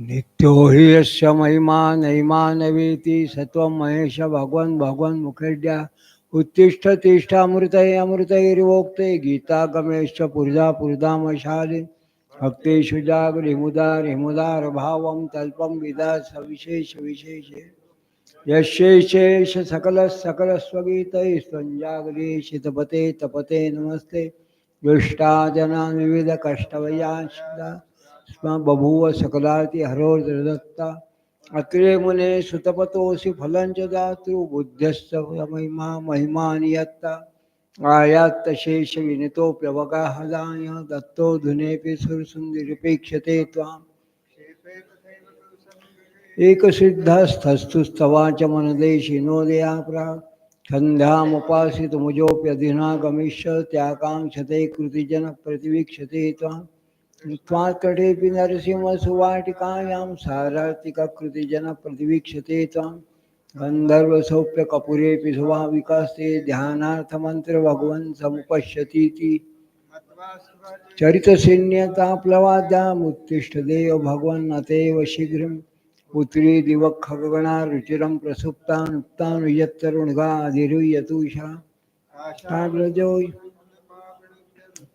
नित्यो हि यस्य महिमा नवेति सत्वं महेश भगवन् भगवन् मुखेड्या उत्तिष्ठ तिष्ठ अमृतये अमृतैर्वोक्ते गीता गमेश्च पुरजा पुरधामशालि। भक्तेषु जागरिमुदार हिमुदार भावं तल्पं विदा सविशेष सकल सकल स्वगीतैस्त्वञ्जागरेश तपते तपते नमस्ते। दुष्टा जना विविध कष्टवयाशिदा स्म बभूव सकलाति हरोर्दत्ता अत्रे मुने सुतपतोऽसि फलं च दातृ बुद्ध्यश्च महिमा महिमानि यत्ता आयात्तशेष विनितोऽप्यवगाहदाय दत्तो धुनेऽपि सुरसुन्दरिपेक्षते त्वाम्। एकसिद्धस्थस्तु स्तवाच मनदेशिनोदया प्राक्। छन्ध्यामुपासितमुजोऽप्यधिना गमिष्य त्याकाङ्क्षते कृतिजनप्रतिवीक्षते त्वाम्। त्वात्कटेऽपि नरसिंहसुवाटिकायां सारार्तिककृतिजनप्रतिवीक्षते त्वां। गन्धर्वसौप्यकपुरेऽपि सुभाविकास्ते ध्यानार्थमन्त्रभगवन् समुपश्यतीति। चरितशिन्यताप्लवाद्यामुत्तिष्ठदेव भगवन् अतएव शीघ्रं पुत्री दिवखगणा रुचिरं प्रसुप्तानुक्तानुयत्तरुणगाधिरुयतुषा। ताग्रजो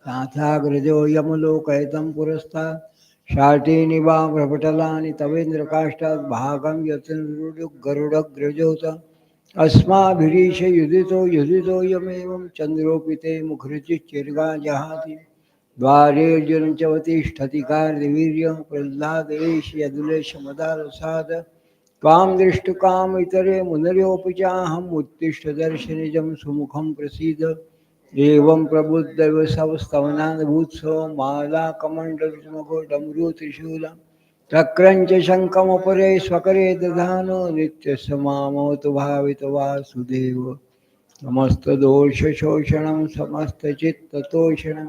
नाथाग्रजो यमलोकयतं पुरस्तात् शाटीनि वा प्रपटलानि तवेन्द्रकाष्ठात् भागं यतगरुडग्रजोत अस्माभिरीश युधितो युधितो यमेवं चन्द्रोऽपि ते मुखरुचिश्चिर्गा जहाति द्वारेऽर्जुनं च वतिष्ठति कार्तिवीर्यं प्रह्लादेश यदुलेशमदारसाद त्वां दृष्टुकाम इतरे मुनर्योऽपि चाहम् उत्तिष्ठ दर्शनिजं सुमुखं प्रसीद। एवं प्रबुद्धैव सवस्तवनाद्भूत्सव मालाकमण्डलमगो डमरू त्रिशूलं चक्रं च शङ्खमपरे स्वकरे दधानो नित्यस्य मामवतु भावितवासुदेव समस्तदोषशोषणं, समस्तचित्ततोषणं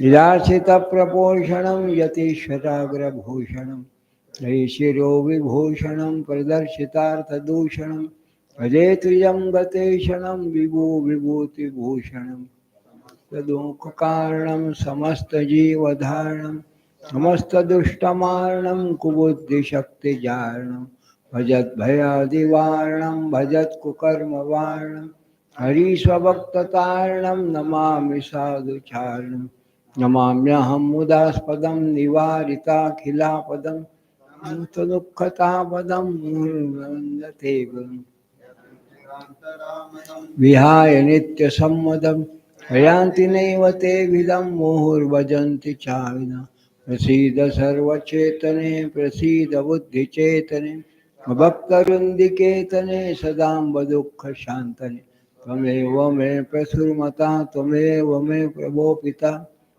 निराशितप्रपोषणं यतीश्वराग्रभूषणं। जयशिरो विभूषणं प्रदर्शितार्थदूषणं, भजे त्रियं गतेषणं विभो विभूतिभूषणम्। दुःखकारणं समस्तजीवधारणं, समस्तदुष्टमारणं, कुबुद्धिशक्तिजारणं, भजद्भयादिवारणं, भजत्कुकर्मवारणं, हरीश्वभक्ततारणं, नमामि साधुचारणं, नमाम्यहं मुदास्पदं निवारिताखिलापदं दुःखतापदं मुहुर्वन्दते विहाय नित्यसम्मदम् हयान्ति नैव ते विदं मुहुर्भजन्ति चाविना प्रसीद सर्वचेतने, प्रसीद बुद्धिचेतने भक्तवृन्दिकेतने सदाम्ब दुःखशान्तने त्वमेव मे प्रसुरमता, त्वमेव मे प्रभो पिता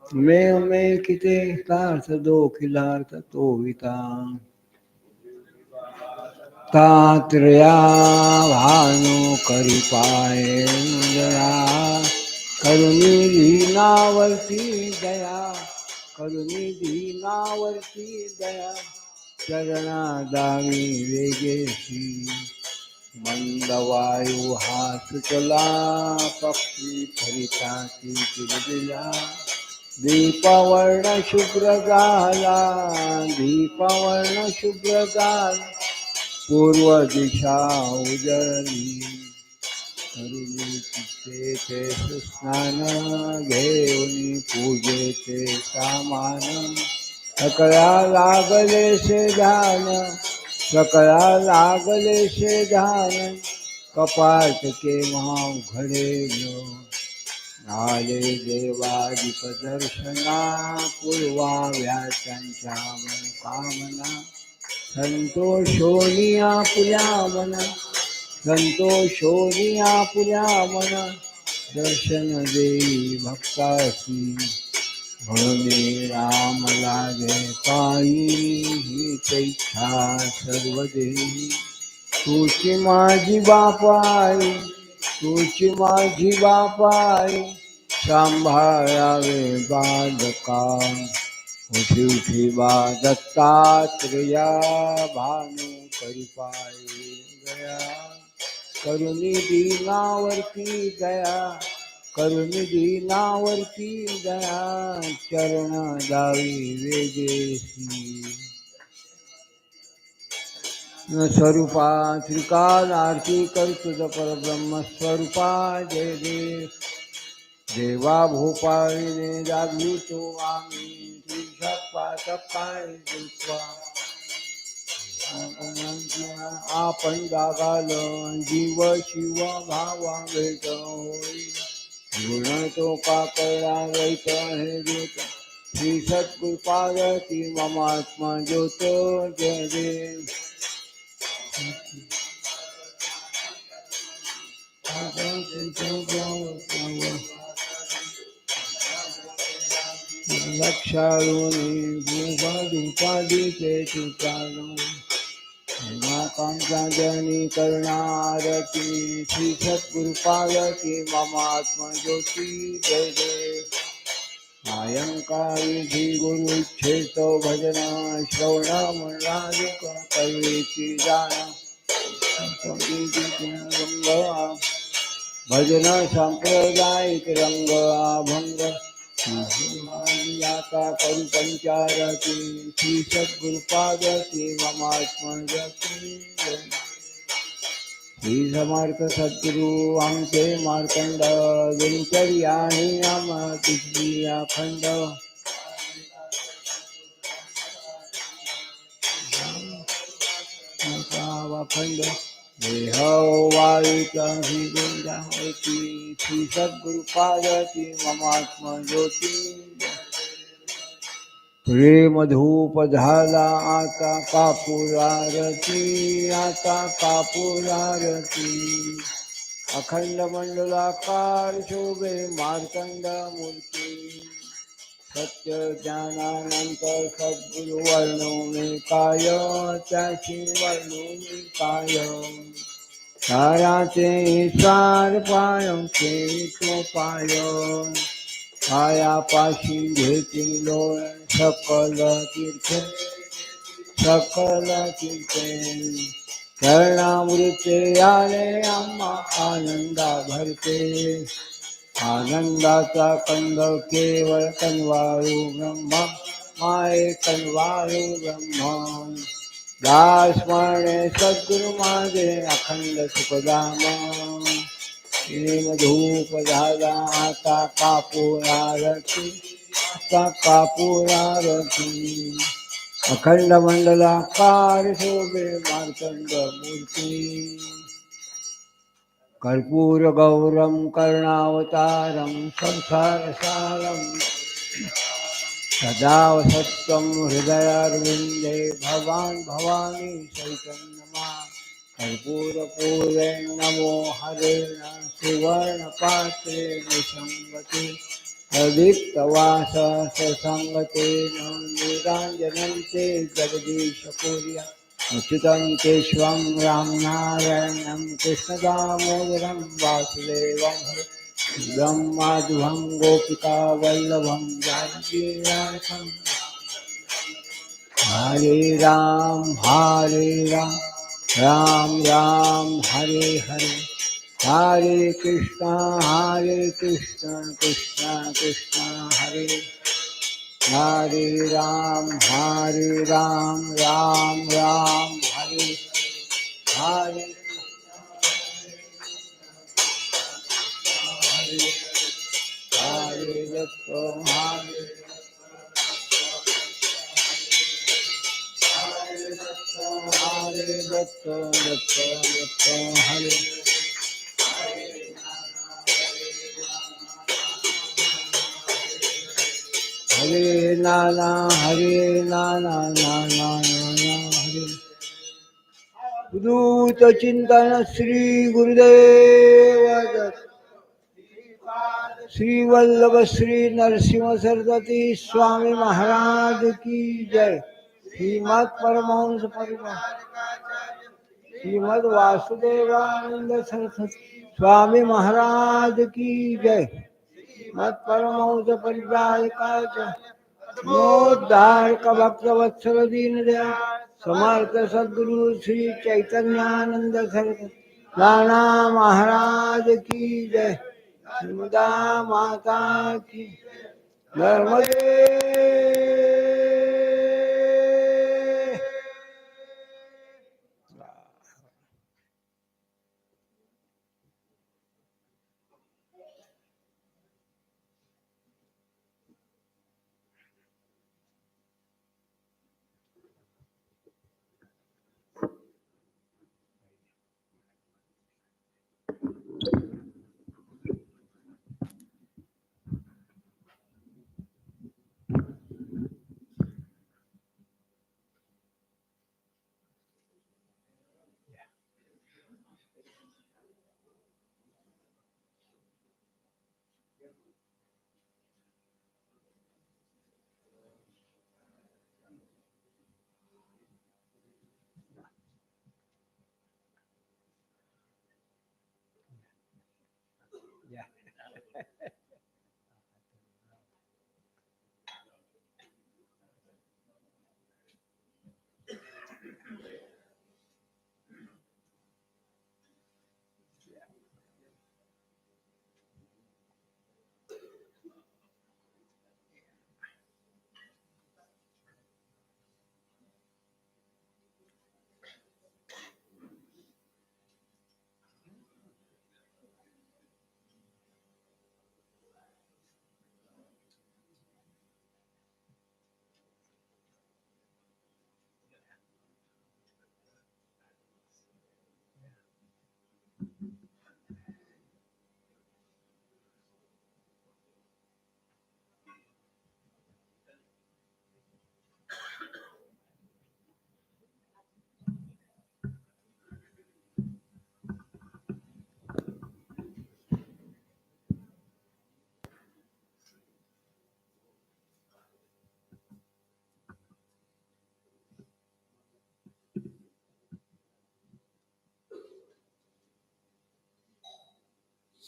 त्वमेव मे कितेष्टार्थदोऽखिलार्थतोविता तात्रया भानु करिपाय दया करुणी दीनावर्ती दया करुणी दीनावर्ती दया चरणादावी वेगेशी, मंदवायू हात चला, पक्षी फरिताची किरदिला दीपवर्ण शुभ्र झाला दीपवर्ण शुभ्र झाला पूर्व दिशा उजली करुणीचे ते स्नान घेऊन पूजेचे सामान सकळा लागले से ध्यान सकळा लागले से ध्यान, कपाट उघडेल आले देवादिक दर्शना पूर्वाव्या त्यांच्या मनोकामना संतोषोनी आपुल्या संतोषोनी आपुल्या मना दर्शन देई भक्तासी म्हणून राम लागे इच्छा सर्व देही तुची माझी बापाई तुची माझी बापाई, सांभाळावे बालका उठी उठी बा दत्तात्रेया भानु करिपाय गया। करुणी दीनावरती दया करुणी दीनावरती दया, चरण दावी न स्वरूपा त्रिकाल आरती करतुझ परब्रह्म स्वरूपा जय देव। देवा भोपाळीने जागली तो आम्ही टप्पाय दुष्पा आपण जागाल जीव शिव भावा भेट होई तो काकडा वैत हे देत श्री ममात्मा ज्योत जय देव भूपादिते ठिकाणू कांचाजनी करणारती श्री सद्गुरुपादती ममात्मा ज्योती जय देव सायंकाळी श्री गुरु इच्छेतो भजन श्रवण मनाधिक कळवेची जाण रंग भजन सांप्रदायिक रंग अभंग आता करू पंचारती श्री सद्गुरुपादती ममात्मजती श्री समर्थ सद्गुरु आमचे मार्कंड दिनचर्या आणि आम तिसरी अखंड अखंड देह वाळीचा गुंजावती श्री सद्गुरुपादती ममात्म ज्योती। प्रेम धूप झाला आता कापुरारती आता कापुरारती अखंड मंडलाकार शोभे मार्तंड मूर्ती। सत्य ज्ञानानंतर सद्गुरु वर्णवणे काय त्याची वर्णवणे काय साराचे सार पाय तो पाय पायापाशी घेतील लोळ सकल तीर्थ सकल तीर्थे शरणामृते आले आम्हा आनंदा भरते आनंदाचा कंद केवळ कनवाळू ब्रह्मा माये कनवाळू ब्रह्म. दास सद्गुरु माझे अखंड सुखधाम. धूप झाला आता कापुरारती आता कापुरारती अखंड मंडला कार शोभे मार्तंड मूर्ती. कर्पूरगौरं करुणावतारं संसारसारं सदा वसत्वं हृदयारविन्दे भवान् भवानी चैतन्यमा। कर्पूरपूर्वे नमो हरेण सुवर्णपात्रे निसङ्गते प्रदीप्तवास ससङ्गतेन निराञ्जनन्ते जगदीशपुर्या। अच्युतं केशवं रामनारायणं कृष्णदामोदरं वासुदेवं माधवं गोपिका वल्लभं जानकीनाथं हरे राम हरे राम राम राम, हरे हरे। हरे कृष्णा, हरे कृष्ण कृष्ण कृष्णा, हरे। हरे राम हरे राम राम राम हरे हरे हरे हरे दत्त हरे हरे दत्त दत्त दत्त हरे हरे नाना हरे नाना नाना नाना हरे। दूत चिंतन श्री गुरुदेव. श्री वल्लभ श्री नरसिंह सरस्वती स्वामी महाराज की जय। श्रीमद परमहंस परिवार। श्रीमद वासुदेवानंद सरस्वती स्वामी महाराज की जय। मत परमहंस परिव्राजकाच मोद्धारक भक्त वत्सल दीन दया समर्थ सद्गुरु श्री चैतन्यानंद सरस्वती राणा महाराज की जय। नर्मदा माता की नर्मदे।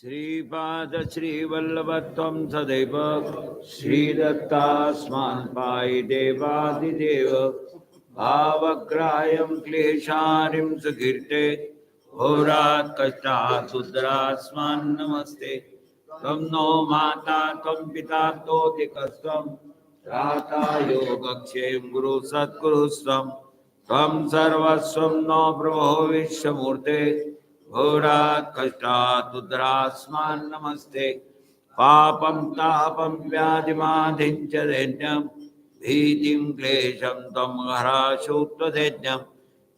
श्रीपाद श्रीवल्लभत्वं सदैव श्रीदत्तास्मान् पायि देवादिदेव भावग्राह्यं क्लेशारिं सुकीर्ते होरात् कष्टात् सुद्रास्मान् नमस्ते। त्वं नो माता त्वं पिता तोतिकस्त्वं त्राता योगक्षेम गुरु सत्कुरुस्त्वं त्वं सर्वस्वं नो प्रभो विश्वमूर्ते। घोरात् कष्टात् उद्रास्मान् नमस्ते। पापं, तापं व्याधिमाधिं च दैन्यं भीतिं, क्लेशं, त्वं हराशुत्वदैन्यं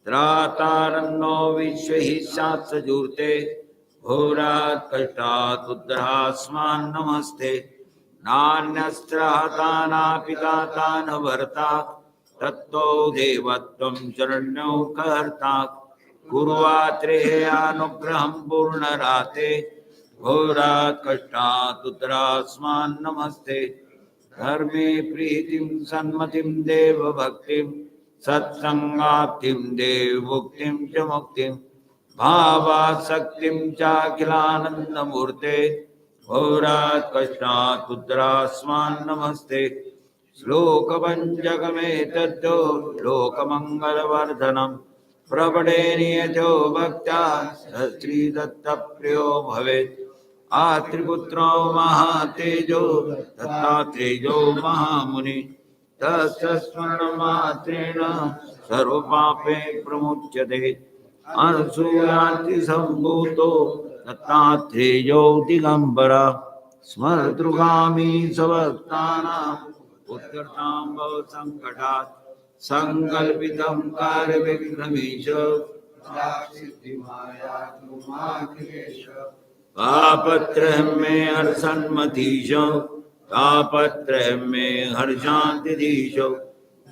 त्रातारं नो विश्वैः सात्सजूर्ते घोरात् कष्टात् उद्रास्मान् नमस्ते नान्यस्त्रातानापिता न भर्ता, तत्तो देवत्वं शरण्यो कर्ता। गुरुवात्रेयानुग्रहं पूर्णराते। घोरात् कष्टात् उत्तरास्मान् नमस्ते। धर्मे प्रीतिं सन्मतिं देवभक्तिं, सत्सङ्गाप्तिं देवमुक्तिं च मुक्तिं, भावासक्तिं चाखिलानन्दमूर्ते। घोरात् कष्टात् उत्तरास्मान् नमस्ते। श्लोकपञ्चकमेतद्यो, लोकमङ्गलवर्धनम्। प्रबडेनियतो भक्त्या श्रीदत्तप्रियो भवेत्। आत्रिपुत्रो महातेजो दत्तातेजो महामुनि। तस्मरणमात्रेण सर्वपापे प्रमुच्यते। अनुसूयातिसम्भूतो दत्तात्रेजो दिगम्बर। स्मर्तृगामी सवक्तानाम् उद्धर्तां भवसङ्कटात् कार्यविघ्नमीश। तापत्रयं मे हर्षन्मतीश तापत्रयं मे हर्षान्तिधीश।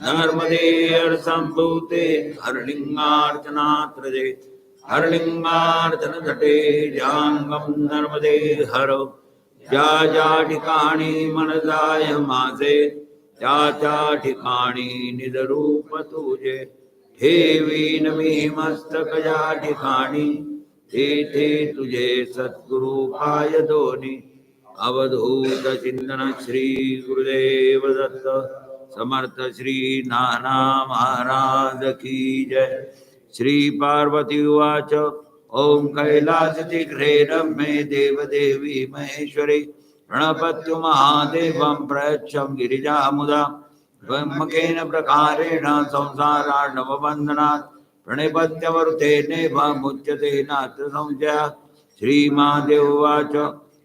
नर्मदे हर्षम्भूते हरलिङ्गार्चनात्रजे। हरलिङ्गार्चनतटे जाङ्गं नर्मदे हर। मनदाय माझे त्या त्या ठिकाणी निजरूप तुझे ठेवीन मी मस्तक या ठिकाणी तेथे तुझे सद्गुरु पाय दोन्ही अवधूत चिंतन श्री गुरुदेव दत्त। समर्थ श्री नाना महाराज की जय। श्री पार्वती उवाच। ओम कैलासतिघ्रे रम्ये देवदेवी महेश्वरी। प्रणपत्यु महादेवं प्रयच्छं गिरिजामुदा, ब्रह्मकेन प्रकारेण संसारार्णवबन्धनात् प्रणिपत्यवरुते नेभमुच्यते नात्र संशयः। श्रीमादेव उवाच,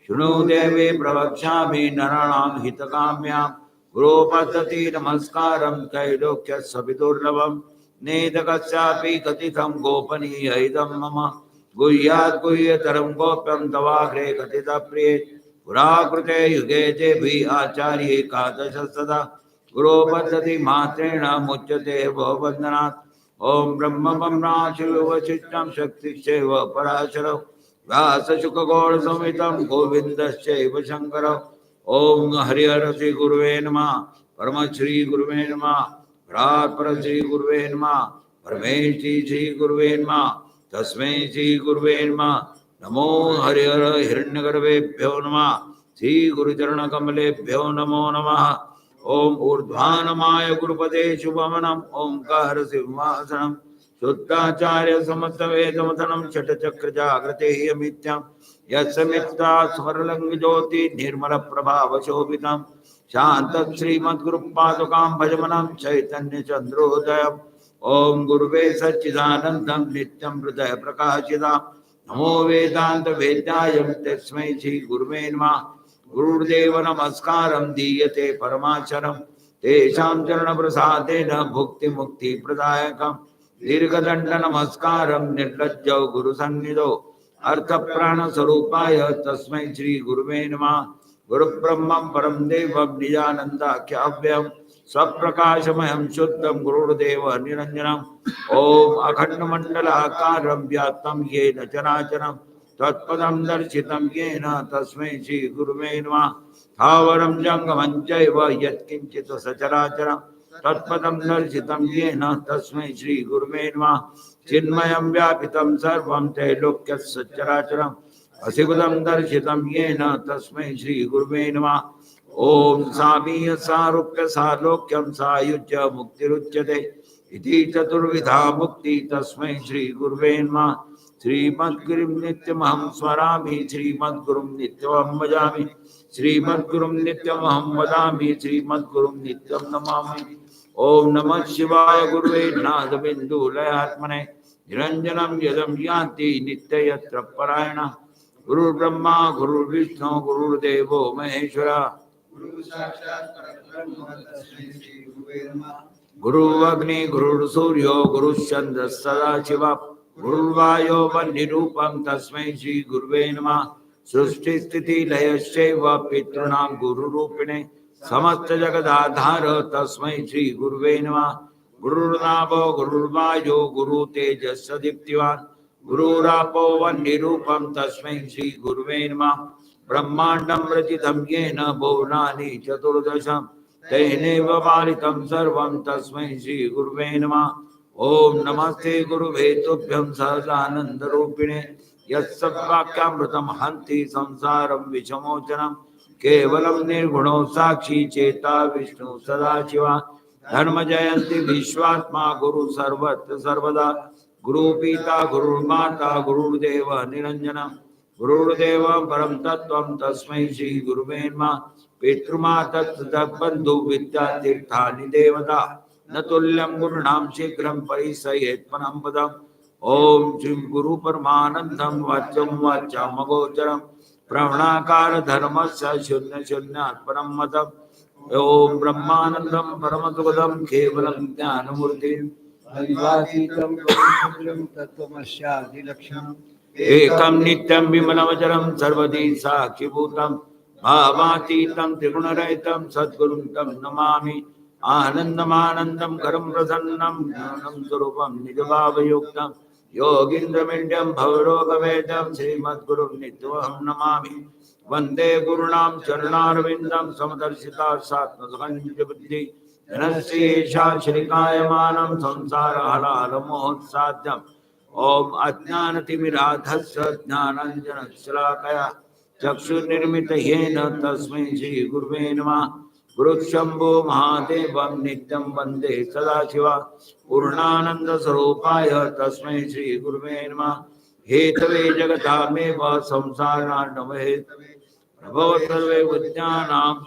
शृणु देवे प्रवक्ष्यामि नराणां हितकाम्यां। गुरोपद्धति नमस्कारं त्रैलोक्यस्य दुर्लभम् नेदकस्यापि कथितं गोपनीय इदं मम। गुह्यात् गुह्यतरं गोप्यं तवाग्रे कथितप्रिये पुराकृते युगे तेभिः आचार्य एकादश सदा गुरोपद्धति मात्रेण मुच्यते भवबन्धनात् ॐ ब्रह्मपम्नाशिवशिष्टं शक्तिश्चैव पराशरौ। व्यासशुकगौडसंहितं गोविन्दश्चैव शङ्करौ। ॐ हरिहर श्रीगुरुवे नमः। परमश्रीगुरुवे नमः। परात्पर श्रीगुरुवे नमः। परमेश्वरी श्रीगुरुवे नमः। तस्मै श्रीगुरुवे नमः। नमो हरिहर हिरण्यगर्भेभ्यो नमः। श्रीगुरुचरणकमलेभ्यो नमो नमः। ॐ ऊर्ध्वानमाय गुरुपदे शुभमनम् ओङ्कार सिंहासनम् शुद्धाचार्य समस्तवेदमथनं। षट्चक्रजागृते यमित्यं यस्य मित्ता स्मरलङ्गज्योति निर्मलप्रभावशोभितं। शान्तं श्रीमद्गुरुपादुकां भजमनं। चैतन्यचन्द्रोदयम्। ॐ गुरुवे सच्चिदानन्दं। हृदय प्रकाशिता नमो वेदांत वेद्याय तस्मै श्री गुरुवे नमः। गुरुर्देव नमस्कारं दीयते परमाचरं। तेषां चरणप्रसादेन भुक्तिमुक्तिप्रदायकं। दीर्घदण्ड नमस्कारं निर्लज्जौ गुरुसन्निधौ। अर्थप्राणस्वरूपाय तस्मै श्रीगुरुवे नमः। गुरुब्रह्मं परं देवं निजानन्दाख्याव्यं स्वप्रकाशमयं शुद्धं गुरुर्देव निरञ्जनम् ॐ अखण्डमण्डलाकारं व्याप्तं येन चराचरं तत्पदं दर्शितं येन तस्मै श्रीगुरुवे नमः। स्थावरं जङ्गमं चैव यत्किञ्चित् सचराचरं, तत्पदं दर्शितं येन तस्मै श्रीगुरुवे नमः। चिन्मयं व्यापितं सर्वं त्रैलोक्यस्य चराचरम्, असिबुदं दर्शितं येन तस्मै श्रीगुरुवे नमः। ॐ सामीय सारूप्य सालोक्यं सायुज्य मुक्तिरुच्यते इति चतुर्विधा मुक्ति तस्मै श्रीगुरुवे नमः। श्रीमद्गुरुं नित्यमहं स्मरामि श्रीमद्गुरुं नित्यमहं भजामि श्रीमद्गुरुं नित्यमहं वदामि, श्रीमद्गुरुं नित्यं नमामि। ॐ नमः शिवाय गुरुवे नादबिन्दुलयात्मने निरञ्जनं यदं यान्ति नित्ययत्र परायण। गुरुर्ब्रह्मा, गुरुर्विष्णु, गुरुर्देवो महेश्वरः। गुरु तस्मै श्री गुरुवे नमः गुरुवग्नि गुरुर्सूर्यो गुरुश्चन्द्रः सदाशिव गुरुर्वायो वह्निरूपं तस्मै श्रीगुरुवे नमः। सृष्टिस्थितिलयश्चैव पितॄणां गुरुरूपिणे समस्तजगदाधार तस्मै श्रीगुरुवे नमः। गुरुर्नाभो गुरुर्वायो गुरु तेजस्सदीप्तिवान् गुरुरापो वह्निरूपं तस्मै श्रीगुरुवे नमः। ब्रह्माण्डं रचितं येन भुवनानि चतुर्दशम् तेनैव पालितं सर्वं, तस्मै श्रीगुरुवे नमः। ॐ नमस्ते गुरुवे, तुभ्यं सहजानन्दरूपिणे। यत्सद्वाक्यामृतं हन्ति संसारं विषमोचनं। केवलं निर्गुणो साक्षी चेता विष्णु सदाशिवा। धर्मजयन्ति विश्वात्मा गुरु सर्वत्र सर्वदा। गुरुपीता, गुरुर्माता, गुरुर्देव निरञ्जनम्। गुरुर्देव परं तत्त्वं तस्मै श्रीगुरुवे नमः। पितृमातत्बन्धु विद्यातीर्थानि देवता। न तुल्यं गुरुणां शीघ्रं परिसयेत् परं पदम्। ॐ श्री गुरु परमानन्दं वाच्यं वाच्यामगोचरं प्रवणाकार धर्मस्य शून्य शून्यात् परं मतम् ॐ ब्रह्मानन्दं परमसुखदं केवलं ज्ञानमूर्तिम् द्वैवातीतं ब्रह्मपुत्रं तत्त्वमस्यादिलक्षणम् एकं नित्यं विमलवचरं सर्वदी साक्षिभूतं भावातीतं त्रिगुणरहितं सद्गुरुं तं नमामि। आनन्दमानन्दं करं प्रसन्नं ज्ञानं स्वरूपं निजभावयुक्तं योगीन्द्रमिड्यं भवरोगवेदं श्रीमद्गुरुं नित्यमहं नमामि। वंदे गुरूणां चरणारविन्दं समदर्शिता सात्मसुखञ्जबुद्धि जनस्येषा श्रीकायमानं संसारहलालमोहत्साध्यम् ॐ अज्ञानतिमिराधस्य ज्ञानाञ्जनशलाकया चक्षुर्निर्मितयेन तस्मै श्रीगुरुवे नमः। गुरुशम्भो महादेवं नित्यं वंदे सदाशिवा। पूर्णानन्दस्वरूपाय तस्मै श्रीगुरुवे नमः। हेतवे जगतामेव संसारार्णवे प्रभव सर्वे विद्यानाम्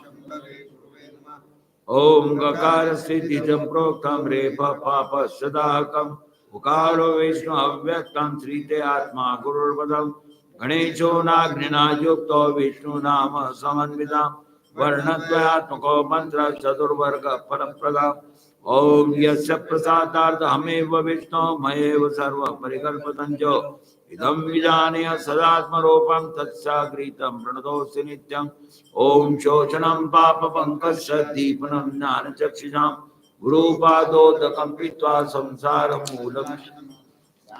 ॐ गकारस्थितिजं प्रोक्तं रेफ पापसदाकम् उकारो विष्णु अव्यक्तं श्रीते आत्मा गुरुर्पदं गणेशो नाग्निना युक्तो विष्णु नाम समन्विता। वर्णद्वयात्मको मन्त्र चतुर्वर्ग फलप्रदा। ॐ यस्य प्रसादार्थमेव विष्णो, मयेव सर्वपरिकल्पतं च इदं विजानीय सदात्मरूपं तत्सागृतं प्रणतोऽस्ति नित्यम् ॐ शोषणं पापपङ्कस्य दीपनं ज्ञानचक्षुषाम्। गुरुपादोदकं पीत्वा संसारमूलं।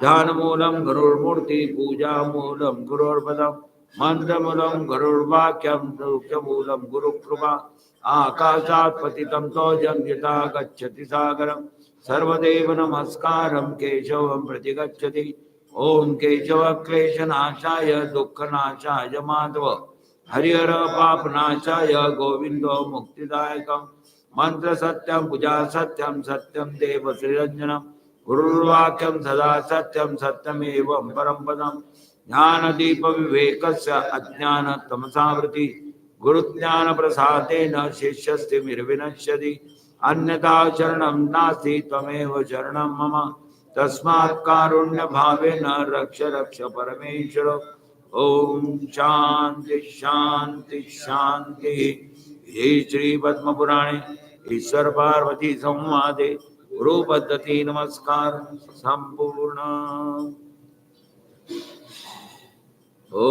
ध्यानमूलं गुरुर्मूर्ति पूजामूलं गुरोर्पदं मन्त्रमूलं गुरुर्वाक्यं मुख्यमूलं गुरुकृपा। आकाशात् पतितं तोजं यथा गच्छति सागरं। सर्वदेव नमस्कारं केशवं प्रति गच्छति। ओम केशव क्लेशनाशाय दुःखनाशाय माधव। हरिहर पापनाशाय गोविंदो मुक्तिदायकम्। मंत्र सत्यम पूजा सत्यम सत्यम देव श्रीरंजनम गुरुर्वाक्यम सदा सत्यम सत्यमेवं परम पदम ज्ञान दीप विवेक अज्ञान तमसावृति गुरुज्ञान प्रसादेन शिष्यस्य निर्विनश्यति अन्यथा शरणं नास्ति, त्वमेव शरणं मम। तस्मात् कारुण्य भावेन रक्ष रक्ष परमेश्वर। ओम शांति शांति शांति ये श्री पद्म पुराणे ईश्वर पार्वती संवादे गुरु पद्धति नमस्कार संपूर्ण. ओ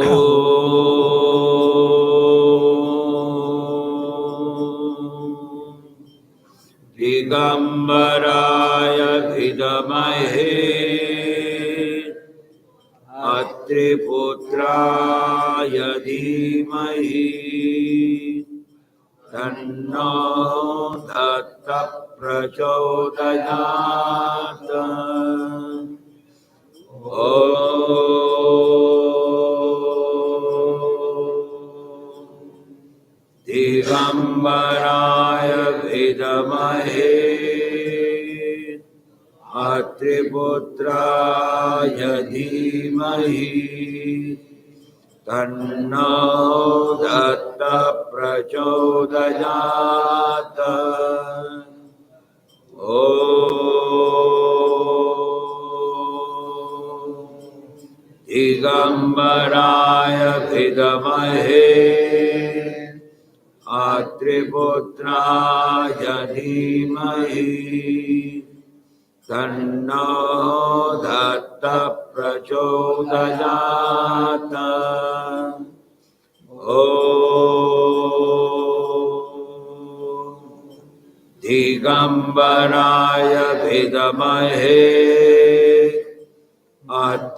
दिगम्बराय विदमहे अत्रिपुत्राय धीमहि। तन्नो दत्त प्रचोदयात् ॐ दिगम्बराय विदमहे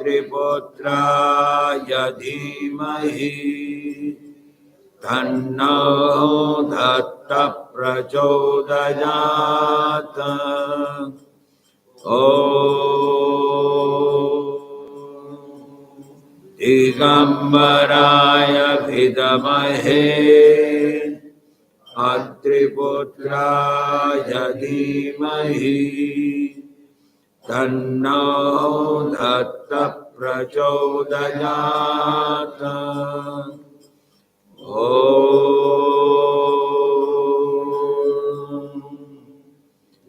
अत्रिपुत्राय धीमहि। तन्नो दत्त प्रचोदयात् ॐ दिगम्बराय विदमहे अत्रिपुत्राय धीमहि। तन्नो दत्त प्रचोदयात्। ॐ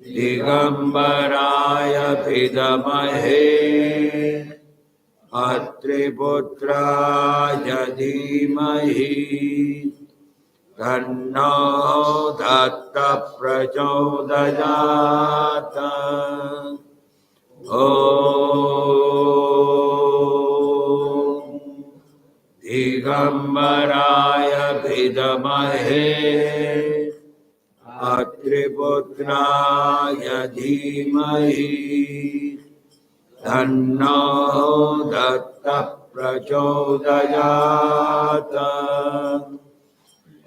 दिगम्बराय विदमहे अत्रिपुत्राय धीमहि। तन्नो दत्त प्रचोदयात्। ॐ दिगम्बराय विदमहे अत्रिपुत्राय धीमहि तन्नो दत्त प्रचोदयात्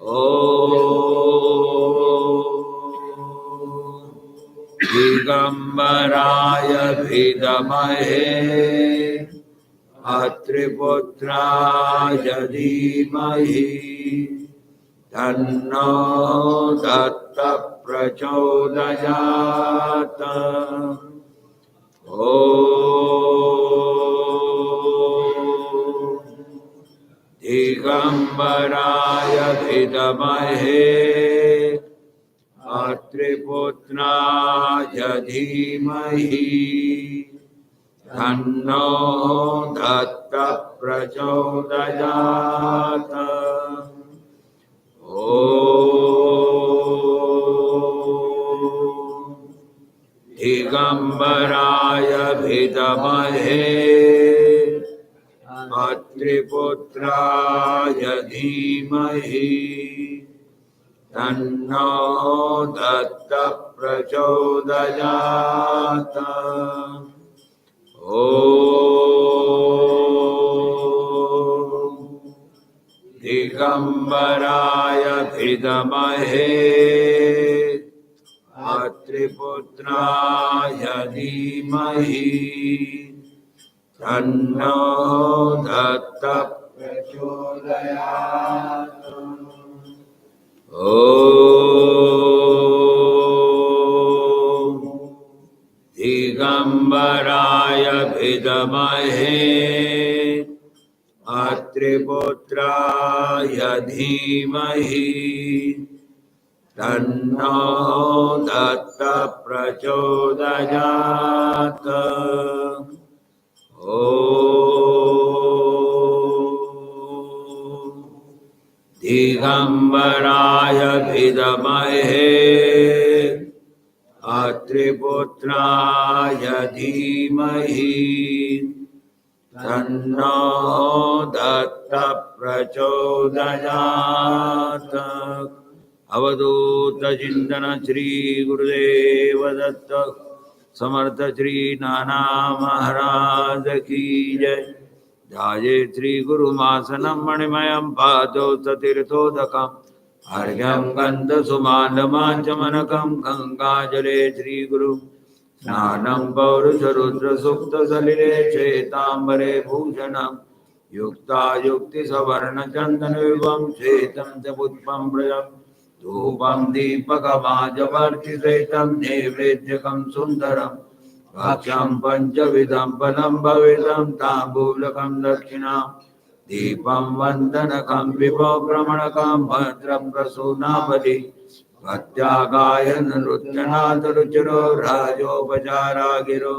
ॐ दिगम्बराय विदमहे अत्रिपुत्राय धीमहि। तन्नो दत्त प्रचोदयात् ॐ दिगम्बराय विदमहे अत्रिपुत्राय धीमहि। तन्नो दत्त प्रचोदयात् ॐ दिगम्बराय विदमहे अत्रिपुत्राय धीमहि। तन्नो दत्तप्रचोदयात्। प्रचोदयात् दिगम्बराय धृमहे मातृपुत्राय धीमहि। तन्नो दत्तप्रचोदयात्। दिगम्बराय विदमहे अत्रिपुत्राय धीमहि तन्नो दत्त प्रचोदयात् ॐ दिगम्बराय विदमहे। अत्रिपुत्राय धीमहि। तन्नो दत्त प्रचोदयात् अवधूत चिन्तन श्री गुरुदेव दत्त। समर्थ श्री नाना महाराज की जय। जाये श्री गुरुमासनं मणिमयं पादौ सतीर्थोदकम् अर्घ्यं गन्धसुमालमाचमनकं गङ्गाजले श्रीगुरु। स्नानं पौरुषरुद्रसुप्तसलिले चेताम्बरे भूषणं। युक्तायुक्तिसवर्णचन्दनविभं श्वेतं च पुष्पं व्रजं धूपं दीपकमाजवर्तिसहितं नैवेद्यकं सुन्दरम्। भक्ष्यं पञ्चविधं फलं भवितं ताम्बूलकं दक्षिणां, दीपं वन्दनकं विभवभ्रमणकं भद्रं प्रसूनावलि भक्त्यागायन नृत्यनाथरुचिरो राजोपचारा गिरो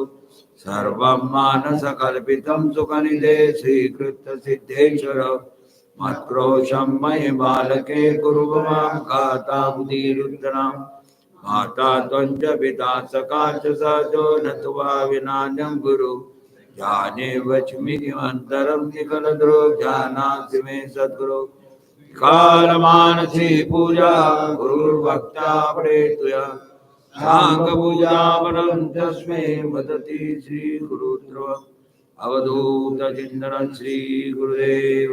सर्वं मानसकल्पितं सुखनिधे श्रीकृतसिद्धेश्वर मत्क्रोशं मयि बालके कुरु माँ गाताबुधिरुद्राम् माता त्वञ्च पिता सखा च सजो न त्वा गुरु जाने वच्मिमन्तरं निखलद्रो जानासि मे सद्गुरो। कालमानसी पूजा गुरुर्भक्ता प्रेतुया। साङ्गपूजापरं तस्मै वदति श्रीगुरुद्रव अवधूतचिन्तनं श्रीगुरुदेव।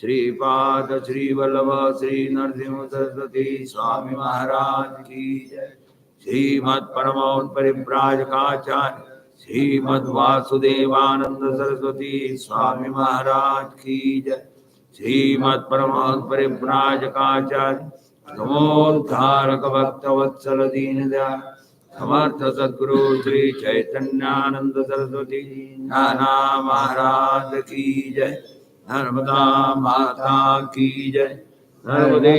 श्रीपाद श्री वल्लभ श्री नरसिंह सरस्वती स्वामी महाराज की जय। श्रीमद परमोत परिव्राजकाचार्य श्रीमद वासुदेवानंद सरस्वती स्वामी महाराज की जय। श्रीमद परमोत परिव्राजकाचार्य नमोद्धारक भक्त वत्सल दीन दयाल समर्थ सद्गुरु श्री चैतन्यानंद सरस्वती नाना महाराज की जय। नर्मदा माता की जय नर्मदे